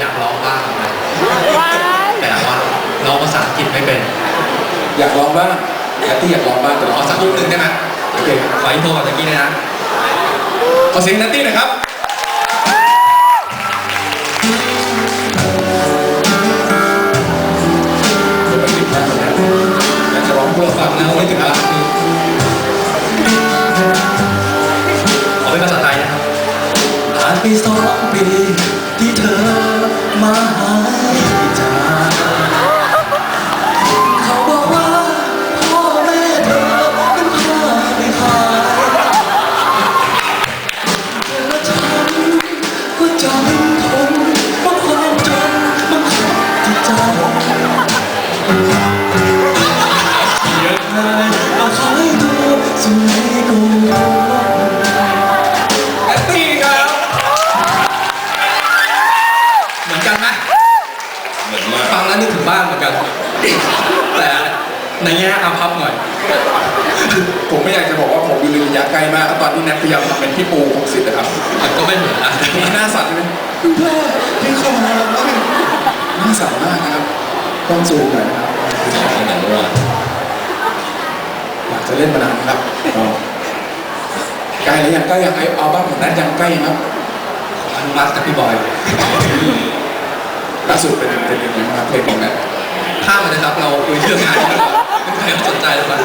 อยากร้องบ้างนะว้ายแต่ว่าร้องภาษาอังกฤษไม่เป็นอยากลองบ้างแอตตี้อยากลองบ้างแต่ขร้อองสัสักกลูลูกกหหนึ่นึ่งงได้ได้ไหไหมมโอเคขออินโทรกับตะกี้เลยนะขอเสียงนัตตี้หนะครับเดี๋ยวไปติดบ้านก่อนนะอยากจะร้องเพื่อฟังนะไม่ถึงละขอานไปสองปีที่เธอมาหายจากเขาบอกว่าพ่อแม่เธอเป็นพาไม่หายแต่ฉันก็จำทนเพราะความจนมันขัดจิตใจเยอะเลยมาขายตัวสู่ใเหมือนมากฟังแล้วนึกถึงบ้านเหมือนกัน แต่ในแง่อาพับหน่อย ผมไม่อยากจะบอกว่าผมอยู่ในระยะใกล้มากแล้วตอนที่แนทพยายามทำเป็นพี่ปูของสิทธิ์นะครับมันก็ไม่เหมือนนะมีหน้าสั่นเลยคุณพ่อพี่ขอหน้าสั่นมากนะครับต้องซูมหน่อยนะครับอยากจะเล่นมานานครับอ๋อใกล้แล้วยังใกล้ยังไออัลบั้มของแนทยังใกล้ยังครับอนุมัติกับพี่บอย ล่าสุดเป็นเป็นยังไงบ้างครับเพลงของแนทข้ามเลยนะครับ เราคุยเรื่องงานไม่มีใครสนใจเลยครับ